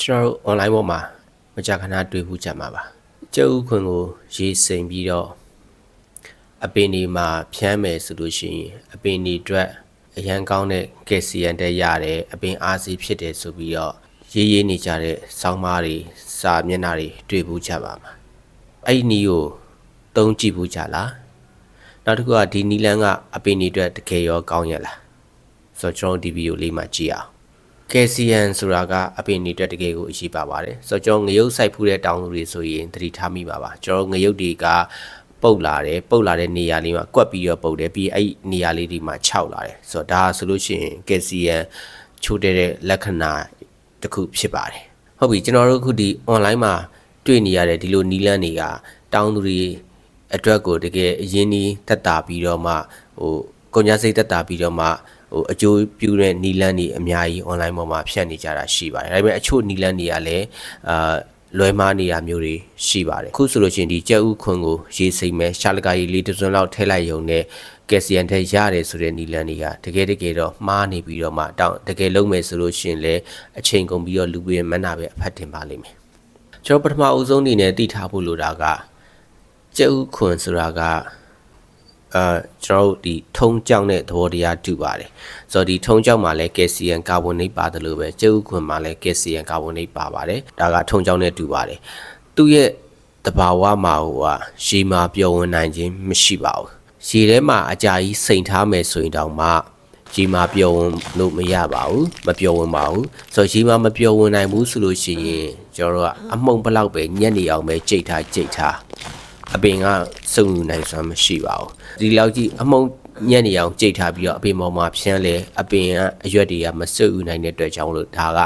ကျွန်တော်တို့ online ပေါ်မှာမကြာခဏတွေ့ဘူးကြမှာပါကျုပ်ဥခွင်ကိုရေးစိမ်ပြီးတော့အပင်ဒီမှာဖြန်းမယ်ဆိုလို့ရှိရင်အပင်ဒီအတွက်အရန်ကောင်းတဲ့ကယ်ဆီယမ်တက်ရတယ်အပင်အားစီဖြစ်တယ်ဆိုပြီးတော့ရေးရေးနေကြတဲ့စောင်းမားတွေစာမျက်နှာတွေတွေ့ဘူးကြပါမှာအဲ့ဒီနီးကိုသုံးကြည့်ဘူးကြလားနောက်တစ်ခုကဒီနီလန်းကအပင်ဒီအတွက်တကယ်ရောကောင်းရလားဆိုတော့ကျွန်တော်ဒီဗီဒီယိုလေးမှာကြည့်အောင် ကယ်ဆီယမ်ဆိုတာကအပင်နေတက်တကယ်ကိုအရေးပါပါတယ်ဆိုတော့ကျွန်တော်ငရုတ်စိုက်ဖူးတဲ့တောင်သူတွေဆိုရင်သတိထားမိပါပါကျွန်တော်ငရုတ်တွေကပုတ်လာတယ်ပုတ်လာတဲ့နေရာလေးမှာကွက်ပြီးတော့ပုတ်တယ်ပြီးအဲ့နေရာလေးဒီမှာခြောက်လာတယ်ဆိုတော့ဒါဆိုလို့ရှိရင်ကယ်ဆီယမ်ချိုးတဲ့လက္ခဏာတစ်ခုဖြစ်ပါတယ်ဟုတ်ပြီကျွန်တော်တို့ခုဒီ online မှာတွေ့နေရတဲ့ဒီလိုနီလန်းတွေကတောင်သူတွေအတွက်ကိုတကယ်အရင်ကြီးတက်တာပြီးတော့မှဟိုကုန်ကြစိတ်တက်တာပြီးတော့မှ ဟိုအကျိုးပြုတဲ့နီလန်းတွေအများကြီး online ပေါ်မှာဖြတ်နေကြတာရှိပါတယ်ဒါပေမဲ့အချို့နီလန်းတွေကလည်းအာလွဲမားနေတာမျိုးတွေရှိပါတယ်အခုဆိုလို့ရှိရင်ဒီကြက်ဥခွန်ကိုရေးစိမ်မဲ့ရှာလကာကြီးလေးတစ်စွန်းလောက်ထည့်လိုက်ရုံနဲ့ကက်ဆီယမ်ထည့်ရတယ်ဆိုတဲ့နီလန်းတွေကတကယ်တကယ်တော့မှားနေပြီးတော့မှတောင်းတကယ်လုံးမယ်ဆိုလို့ရှိရင်လည်းအချိန်ကုန်ပြီးတော့လူပွေမနာပဲအဖတ်တင်ပါလိမ့်မယ်ကျွန်တော်ပထမအဦးဆုံးအနေနဲ့သိထားဖို့လိုတာကကြက်ဥခွန်ဆိုတာက အာကျွန်တော်တို့ဒီထုံကြောင်တဲ့သဘောတရားတူပါတယ်ဆိုတော့ဒီထုံကြောင်မှာလည်းကယ်ဆီယမ်ကာဗွန်နိတ်ပါတယ်လို့ပဲကျုပ်ခွန်မှာလည်းကယ်ဆီယမ်ကာဗွန်နိတ်ပါပါတယ်ဒါကထုံကြောင်နဲ့တူပါတယ်သူ့ရဲ့တဘာဝမှာဟိုကရေမာပျော်ဝင်နိုင်ခြင်းမရှိပါဘူးရေထဲမှာအကြာကြီးစိန်ထားမယ်ဆိုရင်တောင်မှရေမာပျော်ဝင်လို့မရပါဘူးမပျော်ဝင်ပါဘူးဆိုတော့ရေမာမပျော်ဝင်နိုင်ဘူးဆိုလို့ရှိရင်ကျွန်တော်တို့ကအမှုန်ဘလောက်ပဲညက်နေအောင်ပဲကြိတ်ထားကြိတ်ထားအပင်ကစုံယူနိုင်စွမ်းမရှိပါဘူး ဒီလောက်ကြီးအမုံညံ့နေအောင်ကြိတ်ထားပြီးတော့အပင်ပေါ်မှာဖြန်းလဲအပင်ကအရွက်တွေကမစုပ်ယူနိုင်တဲ့အတွက်ကြောင့်လို့ဒါက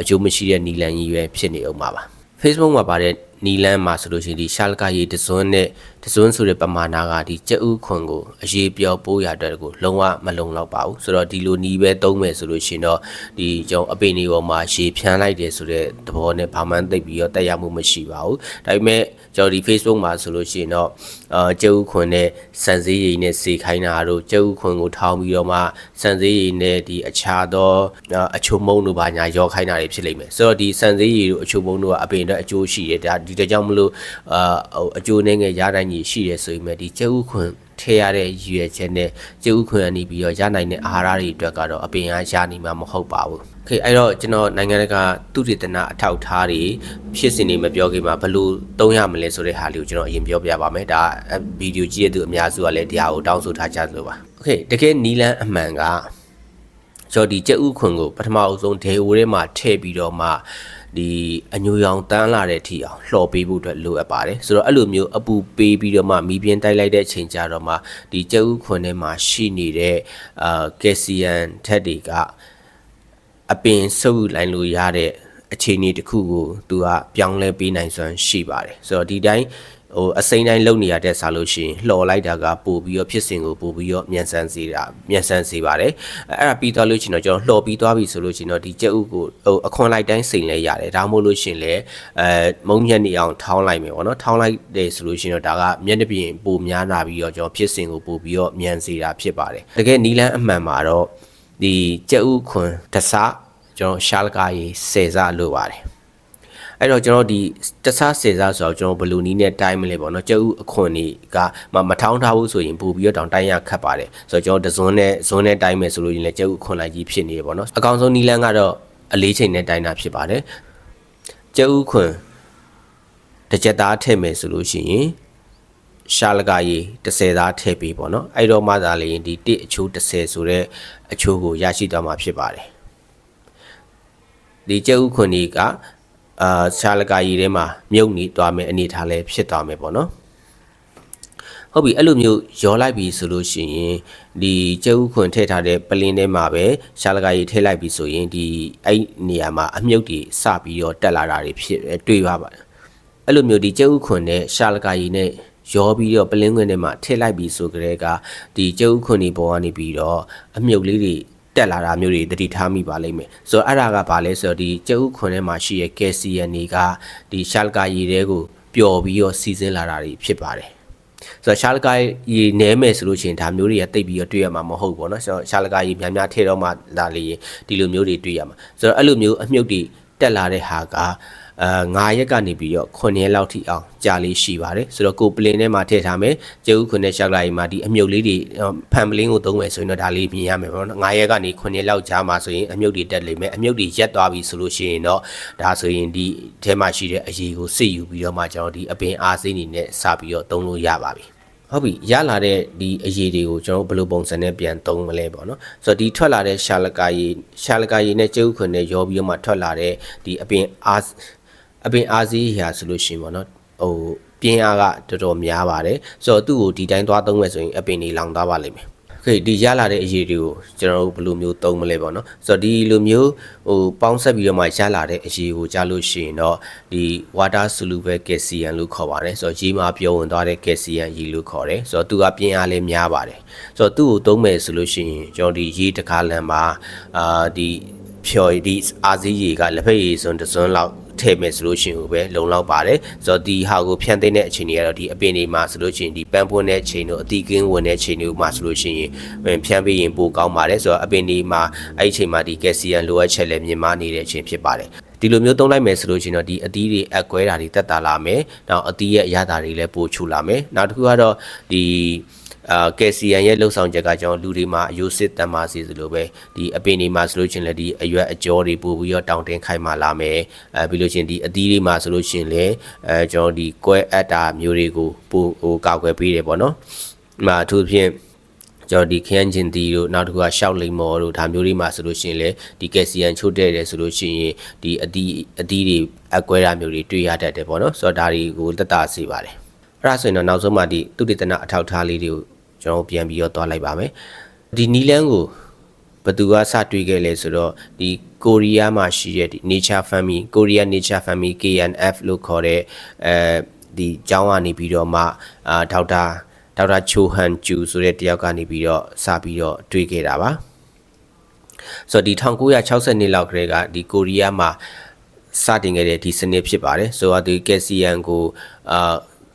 အကျိုးမရှိတဲ့နီလန်ကြီးပဲဖြစ်နေအောင်ပါပါ Facebook မှာပါတဲ့နီလန်းမှာဆိုလို့ရှိရင်ဒီရှာလကာရေးတစွန်းနဲ့ တစွန်းဆိုတဲ့ပမာဏကဒီကြက်ဥခွန်ကိုအရေးပြော ပိုးရတဲ့ကိုလုံးဝမလုံလောက်ပါဘူးဆိုတော့ဒီလိုနီးပဲသုံးမယ်ဆိုလို့ရှိရင်တော့ဒီကျွန်တော်အပင်တွေပေါ်မှာရေဖြန်းလိုက်တယ်ဆိုတဲ့သဘောနဲ့ဘာမှသိပ်ပြီးတော့တက်ရမှုမရှိပါဘူးဒါပေမဲ့ကျွန်တော်ဒီ Facebook မှာဆိုလို့ရှိရင်တော့အာကြက်ဥခွန်နဲ့စံစည်းရည်နဲ့စေခိုင်းတာတို့ကြက်ဥခွန်ကိုထောင်းပြီးတော့မှစံစည်းရည်နဲ့ဒီအခြားသောအချိုမုံတို့ဘာညာရောခိုင်းတာတွေဖြစ်လိမ့်မယ်ဆိုတော့ဒီစံစည်းရည်တို့အချိုမုံတို့ကအပင်အတွက်အကျိုးရှိတယ်ဒါဒီတကြောင့်မလို့အာဟိုအကျိုးနဲ့ငယ်ရတိုင်းကြီးရှိတယ်ဆိုရင်မဲ့ဒီကျုပ်ခွန်ထဲရတဲ့ရည်ရွယ်ချက်နဲ့ကျုပ်ခွန်အနေပြီးတော့ရနိုင်တဲ့အာဟာရတွေအတွက်ကတော့အပင်အားရနိုင်မှာမဟုတ်ပါဘူး။ Okay အဲ့တော့ကျွန်တော်နိုင်ငံတကာသူတေသနအထောက်ထားတွေဖြစ်စဉ်တွေမပြောခင်မှာဘယ်လိုသုံးရမလဲဆိုတဲ့ဟာလေးကိုကျွန်တော်အရင်ပြောပြပါမယ်။ဒါဗီဒီယိုကြည့်ရတဲ့သူအများစုကလည်းတရားကိုတောင်းဆိုထားကြသလိုပါ။ Okay တကယ်နီလန်းအမှန်ကကျွန်တော်ဒီကျက်ဥခွန်ကိုပထမအဆုံးဒေအိုထဲမှာထည့်ပြီးတော့မှ ဒီအညူရောင်တန်းလာတဲ့အထိအောင်လှော်ပေးဖို့အတွက်လိုအပ်ပါတယ်ဆိုတော့အဲ့လိုမျိုးအပူပေးပြီးတော့မှမီးပြင်းတိုက်လိုက်တဲ့အချိန်ကြတော့မှဒီကျက်ဥခွန်ထဲမှာရှိနေတဲ့အာကယ်ဆီယမ်ထက်တွေကအပင်ဆုပ်လိုက်လို့ရတဲ့အခြေအနေတစ်ခုကိုသူကပြောင်းလဲပေးနိုင်စွမ်းရှိပါတယ်ဆိုတော့ဒီတိုင်း ဟိုအစိမ်းတိုင်းလုံနေရတဲ့စားလို့ရှိရင်လှော်လိုက်တာကပို့ပြီးတော့ဖြစ်စဉ်ကိုပို့ပြီးတော့မြန်ဆန်စေတာမြန်ဆန်စေပါတယ်အဲ့ဒါပြီးသွားလို့ရှိရင်တော့ကျွန်တော်လှော်ပြီးသွားပြီဆိုလို့ရှိရင်တော့ဒီကြက်ဥကိုဟိုအခွန်လိုက်တိုင်းစိန်လဲရတယ်ဒါမှမဟုတ်လို့ရှိရင်လည်းအဲမုံမြက်နေအောင်ထောင်းလိုက်မယ်ပေါ့နော်ထောင်းလိုက်တယ်ဆိုလို့ရှိရင်တော့ဒါကမျက်နှာပြင်ပိုများလာပြီးတော့ကျွန်တော်ဖြစ်စဉ်ကိုပို့ပြီးတော့မြန်စေတာဖြစ်ပါတယ်တကယ်နီလန်းအမှန်မှာတော့ဒီကြက်ဥခွန်တဆကျွန်တော်ရှာလကာရေးစေစားလို့ပါတယ် အဲ့တော့ကျွန်တော်ဒီတခြားစေစားဆိုတော့ကျွန်တော်ဘယ်လိုနည်းနဲ့တိုင်းမလဲပေါ့နော်ကျုပ်အခွန်တွေကမမထောင်းထားဘူးဆိုရင်ပို့ပြီးတော့တောင်တိုင်းရခတ်ပါတယ်ဆိုတော့ကျွန်တော်တစွန်းနဲ့ဇွန်းနဲ့တိုင်းမယ်ဆိုလို့ရင်လည်းကျုပ်အခွန်လိုက်ကြီးဖြစ်နေတယ်ပေါ့နော်အကောင်ဆုံးနီလန်းကတော့အလေးချိန်နဲ့တိုင်းတာဖြစ်ပါတယ်ကျုပ်အခွန်တစ်ချက်သားထည့်မယ်ဆိုလို့ရှိရင်ရှာလကရေး30သားထည့်ပေးပေါ့နော်အဲ့တော့မှသာလေဒီ1အချိုး30ဆိုတဲ့အချိုးကိုရရှိသွားမှာဖြစ်ပါတယ်ဒီကျုပ်ခွန်ကြီးက အာရှာလကာရီထဲမှာမြုပ်နေသွားမယ်အနေထားလဲဖြစ်သွားမယ်ပေါ့နော်ဟုတ်ပြီအဲ့လိုမျိုးရောလိုက်ပြီဆိုလို့ရှိရင်ဒီကျဲဥခွန်ထည့်ထားတဲ့ပလင်းထဲမှာပဲရှာလကာရီထည့်လိုက်ပြီဆိုရင်ဒီအဲ့နေရာမှာအမြုပ်တွေစပြီးတော့တက်လာတာတွေဖြစ်တွေ့ရပါတယ်အဲ့လိုမျိုးဒီကျဲဥခွန်နဲ့ရှာလကာရီနဲ့ရောပြီးတော့ပလင်းခွင်ထဲမှာထည့်လိုက်ပြီဆိုကြတဲ့ကဒီကျဲဥခွန်ဒီပေါ်ကနေပြီးတော့အမြုပ်လေးတွေ တက်လာတာမျိုးတွေတတိထားမိပါလိမ့်မယ်ဆိုတော့အဲ့ဒါကဘာလဲဆိုတော့ဒီကျုပ်ခွန်ထဲမှာရှိရဲ့ကယ်ဆီယမ်တွေကဒီရှာလကာရည်တွေကိုပျော်ပြီးတော့စီးဆင်းလာတာတွေဖြစ်ပါတယ်ဆိုတော့ရှာလကာရေနဲမယ်ဆိုလို့ရှိရင်ဒါမျိုးတွေကတိတ်ပြီးတော့တွေ့ရမှာမဟုတ်ဘူးเนาะဆိုတော့ရှာလကာရေများများထည့်တော့မှလာလေဒီလိုမျိုးတွေတွေ့ရမှာဆိုတော့အဲ့လိုမျိုးအမြုပ်တွေ တက်လာတဲ့ဟာက အာ9ရက်ကနေပြီးတော့9ရက်လောက်ထိအောင်ကြာလေးရှိပါတယ်ဆိုတော့ကိုပလင်ထဲမှာထည့်ထားမယ်ကျုပ်ခုနှစ်လျှောက်လိုက်မှာဒီအမြုပ်လေးတွေဖန်ပလင်းကိုသုံးမယ်ဆိုရင်တော့ဒါလေးမြင်ရမယ်ပေါ့နော်9ရက်ကနေ9ရက်လောက်ကြာမှာဆိုရင်အမြုပ်တွေတက်လိမ့်မယ်အမြုပ်တွေရက်သွားပြီဆိုလို့ရှိရင်တော့ဒါဆိုရင်ဒီထဲမှာရှိတဲ့အရေးကိုစစ်ယူပြီးတော့မှကျွန်တော်ဒီအပင်အားစိနေနဲ့စပြီးတော့သုံးလို့ရပါပြီဟုတ်ပြီရလာတဲ့ဒီအရေးတွေကိုကျွန်တော်ဘယ်လိုပုံစံနဲ့ပြန်သုံးမလဲပေါ့နော်ဆိုတော့ဒီထွက်လာတဲ့ရှာလကာရီရှာလကာရီနဲ့ကျုပ်ခွန်းနဲ့ရောပြီးတော့မှထွက်လာတဲ့ဒီအပင်အား အပင်အာစီးရာဆိုလို့ရှိရင်ပေါ့နော်ဟိုပြင်းအားကတော်တော်များပါတယ်ဆိုတော့သူ့ကိုဒီတိုင်းသွားသုံးမယ်ဆိုရင်အပင်တွေလောင်သွားပါလိမ့်မယ်ခေဒီရလာတဲ့အရေးတွေကိုကျွန်တော်တို့ဘယ်လိုမျိုးသုံးမလဲပေါ့နော်ဆိုတော့ဒီလိုမျိုးဟိုပေါင်းဆက်ပြီးတော့မှရလာတဲ့အရေးကိုကြားလို့ရှိရင်တော့ဒီ water soluble calcium လို့ခေါ်ပါတယ်ဆိုတော့ရေမှာပြောဝင်သွားတဲ့ calcium ရေလို့ခေါ်တယ်ဆိုတော့သူကပြင်းအားလည်းများပါတယ်ဆိုတော့သူ့ကိုသုံးမယ်ဆိုလို့ရှိရင်ကျွန်တော်ဒီရေတစ်ခါလမ်းမှာအာဒီဖြော်ဒီအာစည်းရေကလက်ဖက်ရည်စွန်းတစ်စွန်းလောက် ထည့်မယ်ဆိုလို့ရှိရင်ပဲလုံလောက်ပါတယ်ဆိုတော့ဒီဟာကိုဖြန့်သိမ်းတဲ့အချိန်တွေကတော့ဒီအပင်တွေမှာဆိုလို့ရှိရင်ဒီပန်းပွန်းတဲ့အချိန်တို့အတီကင်းဝင်တဲ့အချိန်တို့မှာဆိုလို့ရှိရင်ဖြန့်ပေးရင်ပိုကောင်းပါတယ်ဆိုတော့အပင်တွေမှာအဲ့ဒီအချိန်မှာဒီကယ်ဆီယမ်လိုအပ်ချက်လည်းမြင့်မားနေတဲ့အချိန်ဖြစ်ပါတယ်ဒီလိုမျိုးသုံးလိုက်မယ်ဆိုလို့ရှိရင်တော့ဒီအသီးတွေအကွဲတာတွေတက်တာလာမယ်။နောက်အသီးရဲ့အရသာတွေလည်းပိုချူလာမယ်။နောက်တစ်ခုကတော့ဒီ အာကယ်ဆီယမ်ရဲ့လှုပ်ဆောင်ချက်ကကျွန်တော်လူတွေမှာအယိုစစ်တန်ပါစီဆိုလိုပဲဒီအပင်တွေမှာဆိုလို့ချင်းလည်းဒီအရွက်အကျော်တွေပို့ပြီးတော့တောင်တင်ခိုင်မာလာမယ်အဲပြီးလို့ချင်းဒီအသီးတွေမှာဆိုလို့ချင်းလည်းအဲကျွန်တော်ဒီကွဲအပ်တာမျိုးတွေကိုပို့ဟိုကောက်ွယ်ပေးတယ်ပေါ့နော်။ဒီမှာအထူးဖြင့်ကျွန်တော်ဒီခရမ်းကျင်တီတို့နောက်တစ်ခုကရှောက်လိမ်မော်တို့ဒါမျိုးတွေမှာဆိုလို့ရှိရင်လေဒီကယ်ဆီယမ်ချို့တဲ့တယ်ဆိုလို့ရှိရင်ဒီအသီးအသီးတွေအကွဲတာမျိုးတွေတွေ့ရတတ်တယ်ပေါ့နော်ဆိုတော့ဒါတွေကိုတက်တာစေပါတယ်အဲ့ဒါဆိုရင်တော့နောက်ဆုံးမှဒီသူတေသနာအထောက်ထားလေးတွေကို ကျွန်တော်ပြန်ပြီးတော့သွားလိုက်ပါမယ်ဒီနီလန်းကိုဘသူကစတွေ့ခဲ့လဲဆိုတော့ဒီကိုရီးယားမှာရှိတဲ့ဒီ Nature Family Korea Nature Family KNF လို့ခေါ်တဲ့အဲဒီကျောင်းကနေပြီးတော့မှအာဒေါက်တာဒေါက်တာချိုဟန်ကျူဆိုတဲ့တယောက်ကနေပြီးတော့စပြီးတော့တွေ့ခဲ့တာပါဆိုတော့ဒီ1960နှစ်လောက်ကလေးကဒီကိုရီးယားမှာစတင်ခဲ့တဲ့ဒီစနစ်ဖြစ်ပါတယ်ဆိုတော့ဒီကယ်ဆီယမ်ကိုအာ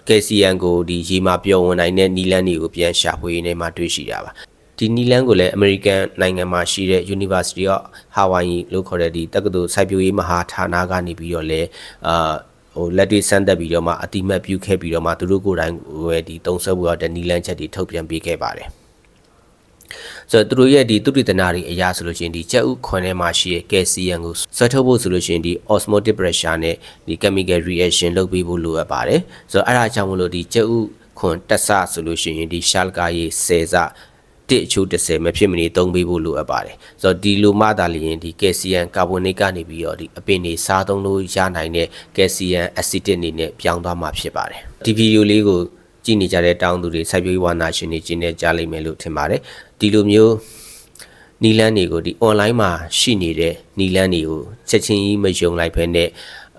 ကယ်ဆီယမ်ကိုဒီရေမှာပျော်ဝင်နိုင်တဲ့နီလန်းတွေကိုပြန်ရှာဖွေနေမှတွေ့ရှိတာပါဒီနီလန်းကိုလည်း American နိုင်ငံမှာရှိတဲ့ University of Hawaii လို့ခေါ်တဲ့ဒီတက္ကသိုလ်စိုက်ပျိုးရေးမဟာဌာနကနေပြီးတော့လဲအာဟိုလက်တွေ့စမ်းသပ်ပြီးတော့မှအတိမတ်ပြုခဲ့ပြီးတော့မှသူတို့ကိုယ်တိုင်ဝယ်ဒီတုံးဆွဲဖို့ရတဲ့နီလန်းချက်တွေထုတ်ပြန်ပေးခဲ့ပါတယ် ဆိုတော့သူတို့ရဲ့ဒီသုတေသနတွေအရာဆိုလို့ရှိရင်ဒီကြက်ဥခွန်ထဲမှာရှိတဲ့ကယ်ဆီယမ်ကိုဆွဲထုတ်ဖို့ဆိုလို့ရှိရင်ဒီ osmotic pressure နဲ့ဒီ chemical reaction လုပ်ပေးဖို့လိုအပ်ပါတယ်ဆိုတော့အဲ့ဒါကြောင့်မလို့ဒီကြက်ဥခွန်တက်ဆဆိုလို့ရှိရင်ဒီရှာလကာရေ10စတစ်အချို့30မဖြစ်မနေသုံးပေးဖို့လိုအပ်ပါတယ်ဆိုတော့ဒီလိုမှသာလျှင်ဒီကယ်ဆီယမ်ကာဗွန်နိတ်ကနေပြီးတော့ဒီအပင်တွေစားသုံးလို့ရနိုင်တဲ့ကယ်ဆီယမ်အက်ဆီတစ်အနေနဲ့ပြောင်းသွားမှာဖြစ်ပါတယ်ဒီဗီဒီယိုလေးကို ကြည့်နေကြတဲ့တောင်းသူတွေစိုက်ပျိုးရေးဝါနာရှင်တွေကျင်းနေကြလိမ့်မယ်လို့ထင်ပါတယ်ဒီလိုမျိုးနီလန်းတွေကိုဒီ online မှာရှိနေတဲ့နီလန်းတွေကိုချက်ချင်းကြီးမယုံလိုက်ဖ ೇನೆ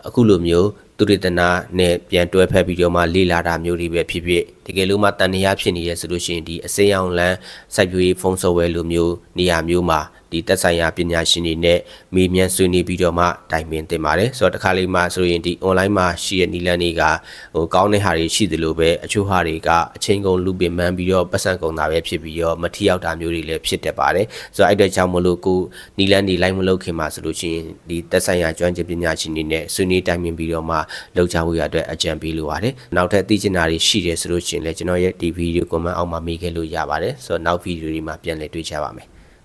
အခုလိုမျိုးသူရတနာနဲ့ပြန်တွဲဖက်ပြီးတော့မှလေ့လာတာမျိုးတွေပဲဖြစ်ဖြစ်တကယ်လို့မှတန်တရားဖြစ်နေရဆိုလို့ရှိရင်ဒီအစိမ်းအောင်လန်းစိုက်ပျိုးရေးဖုန်းဆော့ဝဲလိုမျိုးနေရာမျိုးမှာ ဒီတက်ဆိုင်ရာပညာရှင်တွေနဲ့မေးမြန်းဆွေးနွေးပြီးတော့မှတိုင်ပင်တင်ပါတယ်ဆိုတော့တခါလေးမှဆိုရင်ဒီ online မှာရှိတဲ့နီလန်းတွေကဟိုကောင်းတဲ့ဟာတွေရှိသလိုပဲအချို့ဟာတွေကအချင်းကုန်လူပင်မှန်းပြီးတော့ပတ်စံကုန်တာပဲဖြစ်ပြီးတော့မထီရောက်တာမျိုးတွေလည်းဖြစ်တတ်ပါတယ်ဆိုတော့အဲ့တဲ့ကြောင့်မလို့ကိုနီလန်းတွေလိုက်မလုပ်ခင်မှာဆိုလို့ရှိရင်ဒီတက်ဆိုင်ရာကျွမ်းကျင်ပညာရှင်တွေနဲ့ဆွေးနွေးတိုင်ပင်ပြီးတော့မှလောက်ချဖို့ရအတွက်အကြံပေးလိုပါတယ်နောက်ထပ်သိချင်တာတွေရှိတယ်ဆိုလို့ရှိရင်လည်းကျွန်တော်ရဲ့ဒီဗီဒီယိုကွန်မန့်အောက်မှာမေးခဲ့လို့ရပါတယ်ဆိုတော့နောက်ဗီဒီယိုတွေမှာပြန်လည်တွေ့ကြပါမယ်